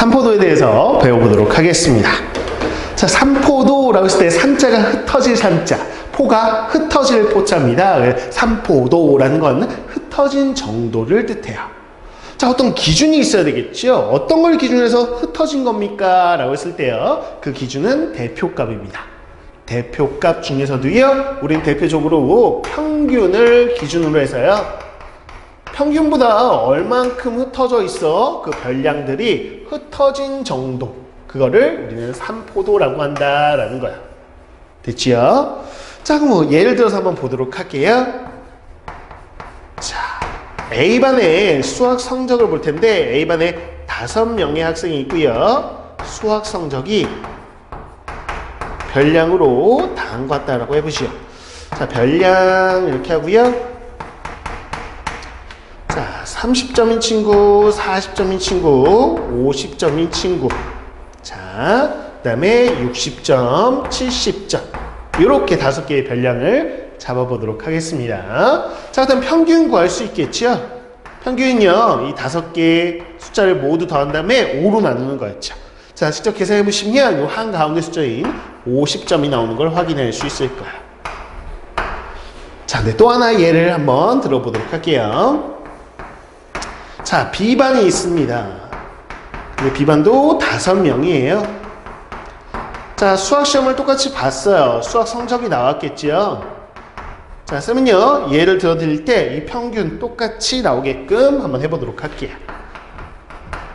삼포도에 대해서 배워보도록 하겠습니다. 자, 삼포도라고 했을 때 산자가 흩어질 산자, 포가 흩어질 포자입니다. 삼포도라는 건 흩어진 정도를 뜻해요. 자, 어떤 기준이 있어야 되겠죠? 어떤 걸 기준으로 해서 흩어진 겁니까? 라고 했을 때요. 그 기준은 대표값입니다. 대표값 중에서도요, 우린 대표적으로 평균을 기준으로 해서요, 평균보다 얼만큼 흩어져 있어? 그 별량들이 흩어진 정도. 그거를 우리는 삼포도라고 한다라는 거야. 됐지요? 자 그럼 뭐 예를 들어서 한번 보도록 할게요. 자 A반의 수학 성적을 볼 텐데 A반에 다섯 명의 학생이 있고요. 수학 성적이 별량으로 다음과 같다라고 해보시오. 자 별량 이렇게 하고요. 자, 30점인 친구, 40점인 친구, 50점인 친구. 자, 그 다음에 60점, 70점. 이렇게 다섯 개의 별량을 잡아보도록 하겠습니다. 자, 그다음 평균 구할 수 있겠죠? 평균은요, 이 다섯 개의 숫자를 모두 더한 다음에 5로 나누는 거였죠. 자, 직접 계산해 보시면 이 한 가운데 숫자인 50점이 나오는 걸 확인할 수 있을 거예요. 자, 네, 또 하나 예를 한번 들어보도록 할게요. 자, B반이 있습니다. B반도 다섯 명이에요. 자, 수학 시험을 똑같이 봤어요. 수학 성적이 나왔겠죠? 자, 쌤은요, 예를 들어 드릴 때 이 평균 똑같이 나오게끔 한번 해보도록 할게요.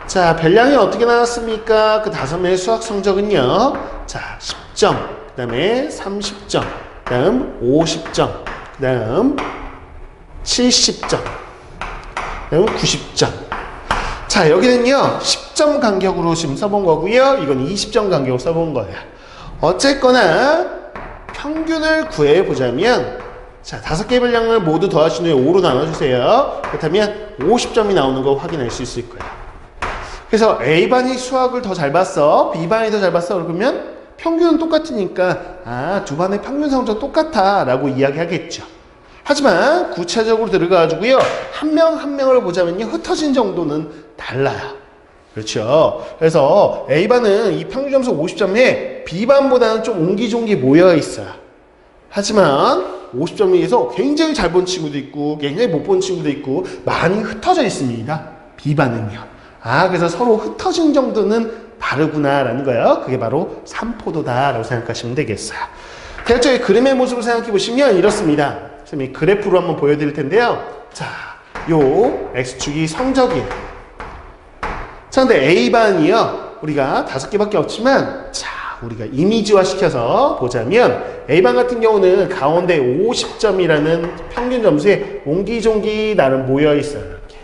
자, 별량이 어떻게 나왔습니까? 그 다섯 명의 수학 성적은요, 자, 10점, 그 다음에 30점, 그 다음 50점, 그 다음 70점, 그다음 90점. 자, 여기는요, 10점 간격으로 지금 써본 거고요. 이건 20점 간격으로 써본 거예요. 어쨌거나, 평균을 구해보자면, 자, 다섯 개 분량을 모두 더하신 후에 5로 나눠주세요. 그렇다면 50점이 나오는 거 확인할 수 있을 거예요. 그래서 A반이 수학을 더 잘 봤어. B반이 더 잘 봤어. 그러면 평균은 똑같으니까, 아, 두 반의 평균 성적 똑같아. 라고 이야기하겠죠. 하지만 구체적으로 들어가가지고요 한명한 명을 보자면요 흩어진 정도는 달라요. 그렇죠. 그래서 A반은 이 평균 점수 50점에 B반보다는 좀 옹기종기 모여 있어요. 하지만 50점에 비해서 굉장히 잘 본 친구도 있고 굉장히 못 본 친구도 있고 많이 흩어져 있습니다. B반은요. 아 그래서 서로 흩어진 정도는 다르구나라는 거예요. 그게 바로 삼포도다라고 생각하시면 되겠어요. 대략적인 그림의 모습을 생각해 보시면 이렇습니다. 선생님이 그래프로 한번 보여드릴 텐데요. 자, 요 X축이 성적이에요. 자, 근데 A반이요. 우리가 다섯 개밖에 없지만, 자, 우리가 이미지화 시켜서 보자면, A반 같은 경우는 가운데 50점이라는 평균 점수에 옹기종기 나름 모여 있어요. 이렇게.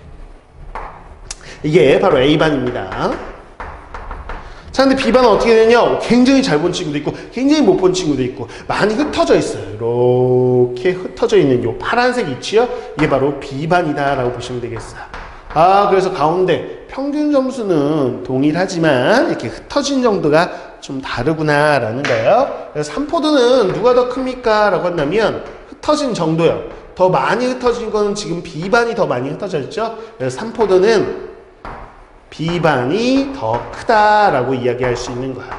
이게 바로 A반입니다. 자, 근데 B반은 어떻게 되냐? 굉장히 잘 본 친구도 있고, 굉장히 못 본 친구도 있고, 많이 흩어져 있어요. 이렇게 흩어져 있는 요 파란색 위치요? 이게 바로 B반이다라고 보시면 되겠어요. 아, 그래서 가운데 평균 점수는 동일하지만, 이렇게 흩어진 정도가 좀 다르구나라는 거예요. 삼포도는 누가 더 큽니까? 라고 한다면, 흩어진 정도요. 더 많이 흩어진 거는 지금 B반이 더 많이 흩어져 있죠? 그래서 삼포도는 B반이 더 크다라고 이야기할 수 있는 거야.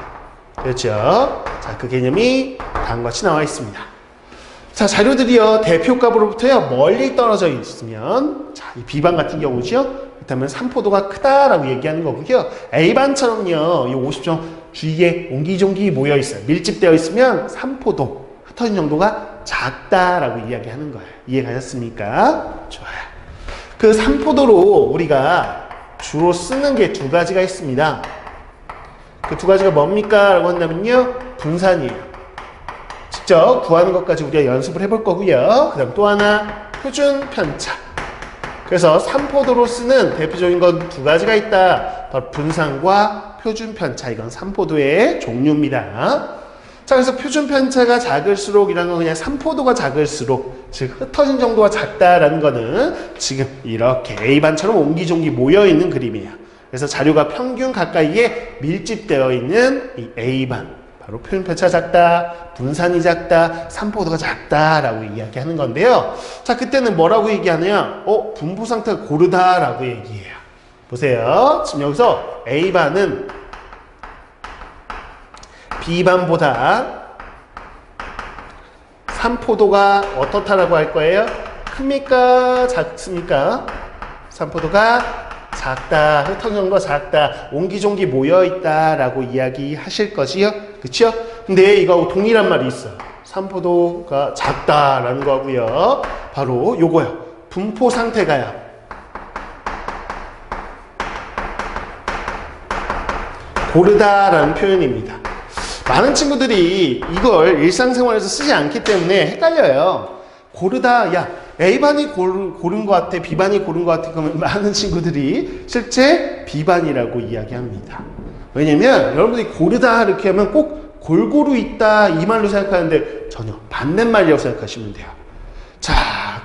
그렇죠? 자, 그 개념이 다음과 같이 나와 있습니다. 자, 자료들이요, 대표값으로부터요, 멀리 떨어져 있으면, 자, 이 B반 같은 경우죠? 그렇다면 삼포도가 크다라고 얘기하는 거고요. A반처럼요, 이 50점 주위에 옹기종기 모여 있어요. 밀집되어 있으면 삼포도, 흩어진 정도가 작다라고 이야기하는 거예요. 이해 가셨습니까? 좋아요. 그 삼포도로 우리가 주로 쓰는 게 두 가지가 있습니다. 그 두 가지가 뭡니까? 라고 한다면요. 분산이에요. 직접 구하는 것까지 우리가 연습을 해볼 거고요. 그 다음 또 하나, 표준 편차. 그래서 삼포도로 쓰는 대표적인 건 두 가지가 있다. 바로 분산과 표준 편차. 이건 삼포도의 종류입니다. 자, 그래서 표준 편차가 작을수록이라는 건 그냥 삼포도가 작을수록, 즉, 흩어진 정도가 작다라는 거는 지금 이렇게 A반처럼 옹기종기 모여 있는 그림이에요. 그래서 자료가 평균 가까이에 밀집되어 있는 이 A반. 바로 표준 편차 작다, 분산이 작다, 삼포도가 작다라고 이야기하는 건데요. 자, 그때는 뭐라고 얘기하느냐? 어, 분포 상태가 고르다라고 얘기해요. 보세요. 지금 여기서 A반은 B반보다 산포도가 어떻다라고 할 거예요? 큽니까? 작습니까? 산포도가 작다. 흩어정도가 작다. 옹기종기 모여있다 라고 이야기하실 것이요. 그쵸? 근데 이거하고 동일한 말이 있어. 산포도가 작다 라는 거고요. 바로 요거요. 분포 상태가요. 고르다라는 표현입니다. 많은 친구들이 이걸 일상생활에서 쓰지 않기 때문에 헷갈려요. 고르다, 야, A반이 고른, 고른 것 같아, B반이 고른 것 같아. 그러면 많은 친구들이 실제 B반이라고 이야기합니다. 왜냐면 여러분들이 고르다 이렇게 하면 꼭 골고루 있다 이 말로 생각하는데 전혀 반대말이라고 생각하시면 돼요. 자,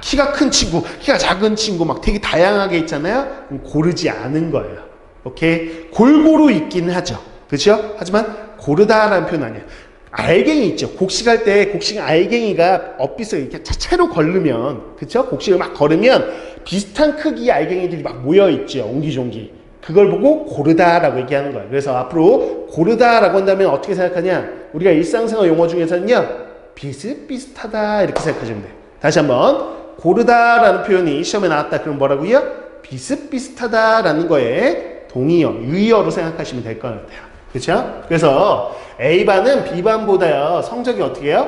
키가 큰 친구, 키가 작은 친구 막 되게 다양하게 있잖아요. 고르지 않은 거예요. 오케이? 골고루 있긴 하죠. 그렇죠? 하지만 고르다라는 표현 아니에요. 알갱이 있죠. 곡식할 때 곡식 알갱이가 엇빗을 이렇게 차체로 걸르면 그렇죠? 곡식을 막 걸으면 비슷한 크기의 알갱이들이 막 모여 있죠. 옹기종기. 그걸 보고 고르다라고 얘기하는 거예요. 그래서 앞으로 고르다라고 한다면 어떻게 생각하냐? 우리가 일상생활 용어 중에서는요. 비슷비슷하다 이렇게 생각하시면 돼요. 다시 한번 고르다라는 표현이 시험에 나왔다. 그럼 뭐라고요? 비슷비슷하다라는 거에 동의어, 유의어로 생각하시면 될 것 같아요. 그렇죠? 그래서 A반은 B반보다요. 성적이 어떻게 해요?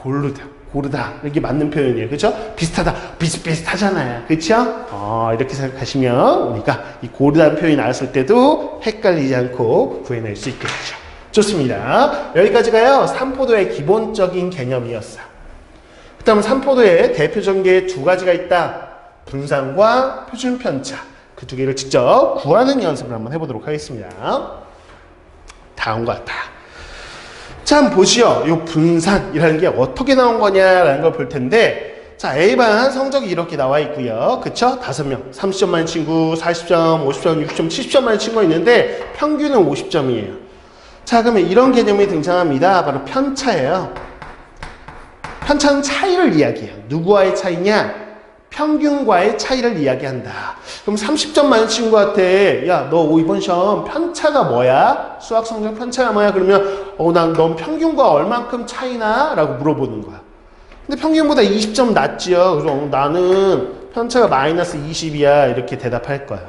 고르다. 고르다. 이렇게 맞는 표현이에요. 그렇죠? 비슷하다. 비슷비슷하잖아요. 그렇죠? 어, 이렇게 생각하시면 우리가 이 고르다는 표현이 나왔을 때도 헷갈리지 않고 구해낼 수 있겠죠. 좋습니다. 여기까지가요. 삼포도의 기본적인 개념이었어요. 그 다음에 삼포도에 대표적인 게 두 가지가 있다. 분산과 표준 편차. 그 두 개를 직접 구하는 연습을 한번 해보도록 하겠습니다. 다음과 같다. 자, 한번 보시오. 이 분산이라는 게 어떻게 나온 거냐라는 걸 볼 텐데, 자, A반 성적이 이렇게 나와 있고요. 그쵸? 다섯 명. 30점 만인 친구, 40점, 50점, 60점, 70점 만인 친구가 있는데, 평균은 50점이에요. 자, 그러면 이런 개념이 등장합니다. 바로 편차예요. 편차는 차이를 이야기해요. 누구와의 차이냐? 평균과의 차이를 이야기한다. 그럼 30점 많은 친구한테 야, 너 이번 시험 편차가 뭐야? 수학 성적 편차가 뭐야? 그러면 어, 난넌 평균과 얼만큼 차이나? 라고 물어보는 거야. 근데 평균보다 20점 낮지요. 그래서 어, 나는 편차가 마이너스 20이야. 이렇게 대답할 거야.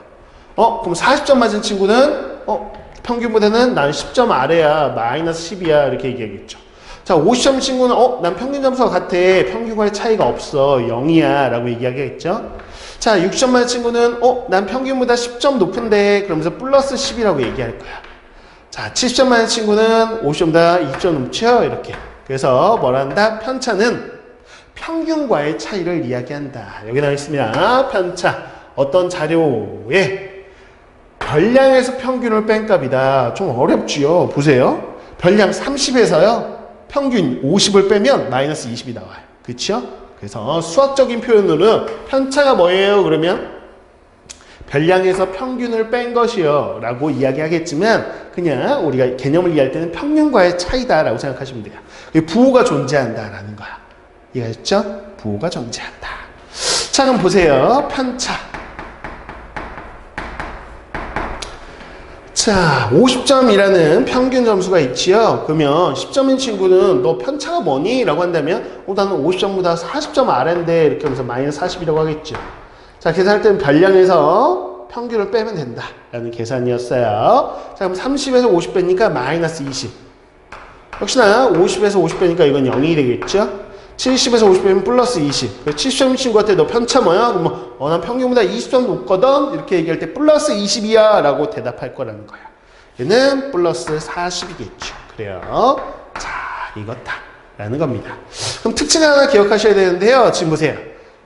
어, 그럼 40점 맞은 친구는 어, 평균보다는 난 10점 아래야. 마이너스 10이야. 이렇게 얘기하겠죠. 자, 50점 친구는, 어, 난 평균 점수가 같아. 평균과의 차이가 없어. 0이야. 라고 얘기하겠죠. 자, 60점 맞은 친구는, 어, 난 평균보다 10점 높은데. 그러면서 플러스 10이라고 얘기할 거야. 자, 70점 맞은 친구는 50점보다 2점 높죠. 이렇게. 그래서 뭐라 한다? 편차는 평균과의 차이를 이야기한다. 여기 나와 있습니다. 편차. 어떤 자료에 별량에서 평균을 뺀 값이다. 좀 어렵지요. 보세요. 별량 30에서요. 평균 50을 빼면 마이너스 20이 나와요. 그렇죠? 그래서 수학적인 표현으로는 편차가 뭐예요? 그러면 별량에서 평균을 뺀 것이요 라고 이야기하겠지만 그냥 우리가 개념을 이해할 때는 평균과의 차이다 라고 생각하시면 돼요. 부호가 존재한다 라는 거야. 이해하셨죠? 부호가 존재한다. 자 그럼 보세요. 편차. 자, 50점이라는 평균 점수가 있지요. 그러면 10점인 친구는 너 편차가 뭐니? 라고 한다면 어, 나는 50점보다 40점 아래인데 이렇게 하면서 마이너스 40이라고 하겠죠. 자, 계산할 때는 별량에서 평균을 빼면 된다. 라는 계산이었어요. 자, 그럼 30에서 50 빼니까 마이너스 20. 역시나 50에서 50 빼니까 이건 0이 되겠죠. 70에서 50 빼면 플러스 20. 70점 친구한테 너 편차 뭐야? 그러면 어, 난 평균보다 20점 높거든? 이렇게 얘기할 때 플러스 20이야 라고 대답할 거라는 거야. 얘는 플러스 40이겠죠. 그래요. 자, 이거다. 라는 겁니다. 그럼 특징 하나 기억하셔야 되는데요. 지금 보세요.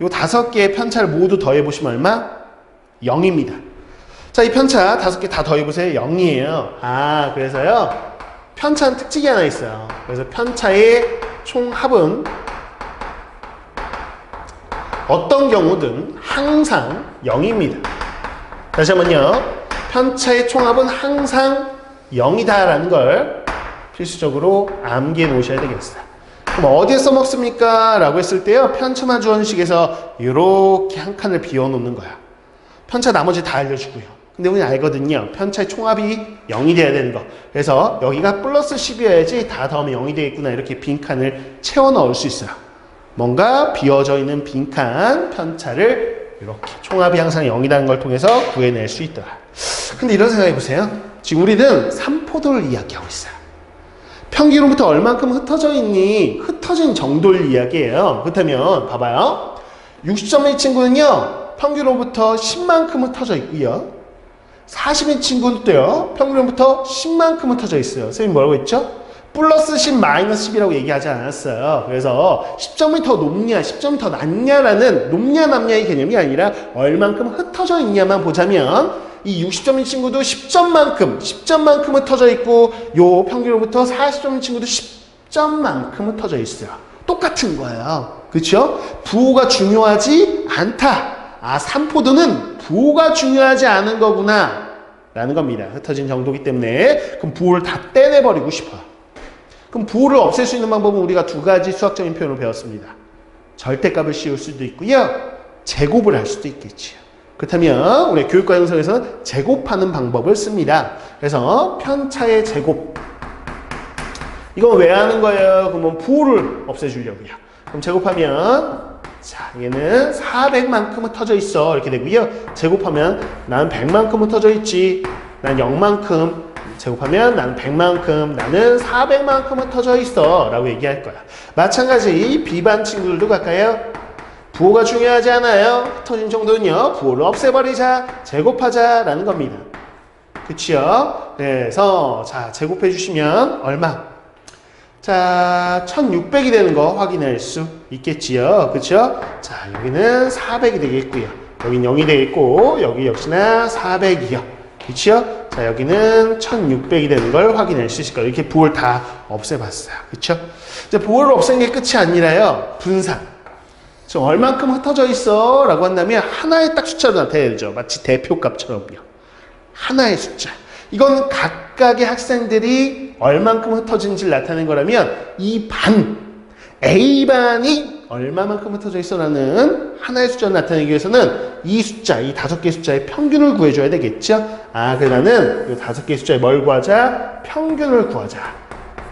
요 다섯 개의 편차를 모두 더해보시면 얼마? 0입니다. 자, 이 편차 다섯 개 다 더해보세요. 0이에요. 아, 그래서요. 편차는 특징이 하나 있어요. 그래서 편차의 총합은 어떤 경우든 항상 0입니다. 다시 한번요. 편차의 총합은 항상 0이다라는 걸 필수적으로 암기해 놓으셔야 되겠어요. 그럼 어디에 써먹습니까? 라고 했을 때요. 편차만 주원식에서 이렇게 한 칸을 비워놓는 거야. 편차 나머지 다 알려주고요. 근데 우리 알거든요. 편차의 총합이 0이 돼야 되는 거. 그래서 여기가 플러스 10이어야지 다 더하면 0이 되겠구나. 이렇게 빈칸을 채워 넣을 수 있어요. 뭔가 비어져 있는 빈칸 편차를 이렇게 총합이 항상 0이라는 걸 통해서 구해낼 수 있더라. 근데 이런 생각해 보세요. 지금 우리는 삼포도를 이야기하고 있어요. 평균으로부터 얼만큼 흩어져 있니? 흩어진 정도를 이야기해요. 그렇다면 봐봐요. 60점의 친구는요. 평균으로부터 10만큼 흩어져 있고요. 40인 친구도요. 평균으로부터 10만큼 흩어져 있어요. 선생님 뭐라고 했죠? 플러스 10 마이너스 10이라고 얘기하지 않았어요. 그래서 10점이 더 높냐, 10점이 더 낮냐라는 높냐 낮냐의 개념이 아니라 얼만큼 흩어져 있냐만 보자면 이 60점인 친구도 10점만큼, 10점만큼 흩어져 있고 요 평균으로부터 40점인 친구도 10점만큼 흩어져 있어요. 똑같은 거예요. 그렇죠? 부호가 중요하지 않다. 아, 삼포도는 부호가 중요하지 않은 거구나. 라는 겁니다. 흩어진 정도기 때문에 그럼 부호를 다 떼내버리고 싶어요. 그럼 부호를 없앨 수 있는 방법은 우리가 두 가지 수학적인 표현을 배웠습니다. 절대값을 씌울 수도 있고요. 제곱을 할 수도 있겠지요. 그렇다면 우리 교육과 형성에서는 제곱하는 방법을 씁니다. 그래서 편차의 제곱. 이건 왜 하는 거예요? 그러면 부호를 없애주려고요. 그럼 제곱하면 자 얘는 400만큼 흩어져 있어 이렇게 되고요. 제곱하면 나는 100만큼 흩어져 있지. 난 0만큼 제곱하면 나는 100만큼, 나는 400만큼 흩어져 있어. 라고 얘기할 거야. 마찬가지 비반 친구들도 갈까요? 부호가 중요하지 않아요. 흩어진 정도는요. 부호를 없애버리자. 제곱하자. 라는 겁니다. 그치요? 그래서 자 제곱해 주시면 얼마? 자 1600이 되는 거 확인할 수 있겠지요. 그쵸? 자 여기는 400이 되겠고요. 여긴 0이 되겠고 여기 역시나 400이요. 그치요? 자, 여기는 1600이 되는 걸 확인할 수 있을 거예요. 이렇게 부호를 다 없애봤어요. 그쵸? 이제 부호를 없앤 게 끝이 아니라요. 분산. 저 얼만큼 흩어져 있어? 라고 한다면 하나의 딱 숫자로 나타내야 되죠. 마치 대표값처럼요. 하나의 숫자. 이건 각각의 학생들이 얼만큼 흩어진지를 나타내는 거라면 이 반, A반이 얼마만큼 흩어져 있어라는 하나의 숫자를 나타내기 위해서는 이 숫자, 이 다섯 개의 숫자의 평균을 구해줘야 되겠죠? 아, 그래 나는 이 다섯 개의 숫자에 뭘 구하자? 평균을 구하자.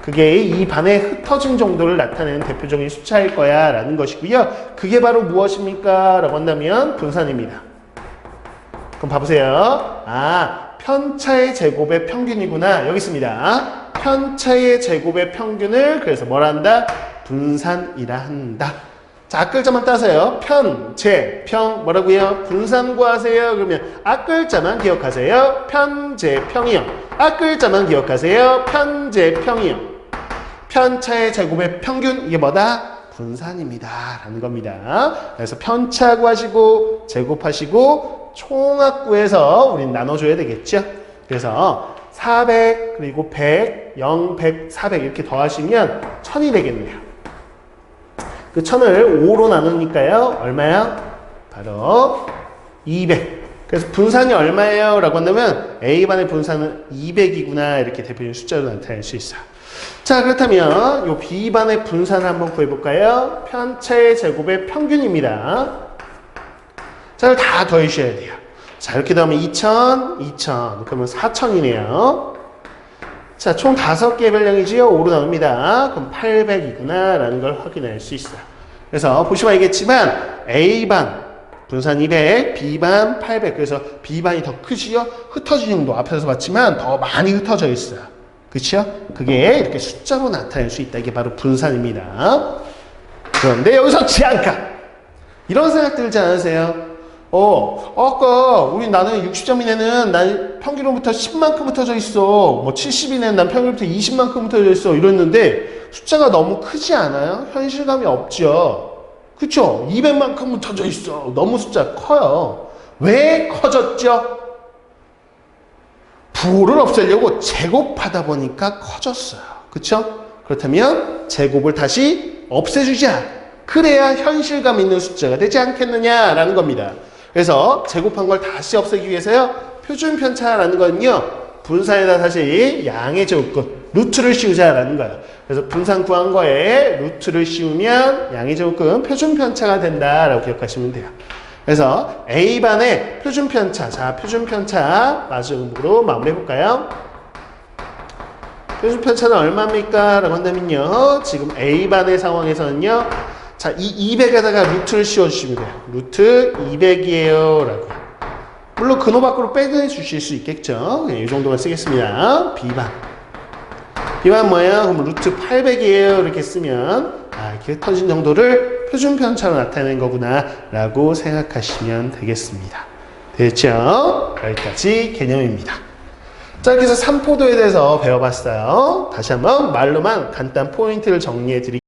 그게 이 반의 흩어진 정도를 나타내는 대표적인 숫자일 거야 라는 것이고요. 그게 바로 무엇입니까? 라고 한다면 분산입니다. 그럼 봐보세요. 아, 편차의 제곱의 평균이구나. 여기 있습니다. 편차의 제곱의 평균을 그래서 뭘 한다? 분산이라 한다. 자, 앞글자만 따세요. 편, 제, 평, 뭐라고요? 분산 구하세요. 그러면 앞글자만 기억하세요. 편, 제, 평이요. 앞글자만 기억하세요. 편, 제, 평이요. 편차의 제곱의 평균, 이게 뭐다? 분산입니다. 라는 겁니다. 그래서 편차 구하시고, 제곱하시고, 총합 구해서 우린 나눠줘야 되겠죠? 그래서 400, 그리고 100, 0, 100, 400 이렇게 더하시면 1000이 되겠네요. 그 1000을 5로 나누니까요. 얼마요? 바로 200. 그래서 분산이 얼마예요? 라고 한다면 A반의 분산은 200이구나 이렇게 대표적인 숫자로 나타낼 수 있어요. 자 그렇다면 요 B반의 분산을 한번 구해볼까요? 편차의 제곱의 평균입니다. 자 다 더해주셔야 돼요. 자 이렇게 더하면 2000, 2000 그러면 4000이네요. 자, 총 다섯 개의 별량이지요? 5로 나눕니다. 그럼 800이구나. 라는 걸 확인할 수 있어요. 그래서 보시면 알겠지만, A반, 분산 200, B반 800. 그래서 B반이 더 크지요? 흩어진 정도 앞에서 봤지만 더 많이 흩어져 있어요. 그쵸? 그게 이렇게 숫자로 나타낼 수 있다. 이게 바로 분산입니다. 그런데 여기서 지안가. 이런 생각 들지 않으세요? 어, 아까 우리 나는 60점인 애는 난 평균으로부터 10만큼 흩어져 있어. 뭐 70인 애는 난 평균으로부터 20만큼 흩어져 있어. 이랬는데 숫자가 너무 크지 않아요? 현실감이 없죠. 그쵸? 200만큼 흩어져 있어. 너무 숫자 커요. 왜 커졌죠? 부호를 없애려고 제곱하다 보니까 커졌어요. 그쵸? 그렇다면 제곱을 다시 없애주자. 그래야 현실감 있는 숫자가 되지 않겠느냐라는 겁니다. 그래서 제곱한 걸 다시 없애기 위해서요. 표준 편차라는 거는요. 분산에다 다시 양의 제곱근 루트를 씌우자라는 거예요. 그래서 분산 구한 거에 루트를 씌우면 양의 제곱근 표준 편차가 된다라고 기억하시면 돼요. 그래서 A반의 표준 편차. 자, 표준 편차 마지막으로 마무리해 볼까요? 표준 편차는 얼마입니까? 라고 한다면요. 지금 A반의 상황에서는요. 자, 이 200에다가 루트를 씌워주시면 돼요. 루트 200이에요. 라고. 물론 근호 밖으로 빼내 주실 수 있겠죠. 네, 이 정도만 쓰겠습니다. B반. B반 뭐예요? 그럼 루트 800이에요. 이렇게 쓰면, 아, 이렇게 터진 정도를 표준 편차로 나타내는 거구나. 라고 생각하시면 되겠습니다. 됐죠? 여기까지 개념입니다. 자, 해서 삼포도에 대해서 배워봤어요. 다시 한번 말로만 간단 포인트를 정리해 드릴게요.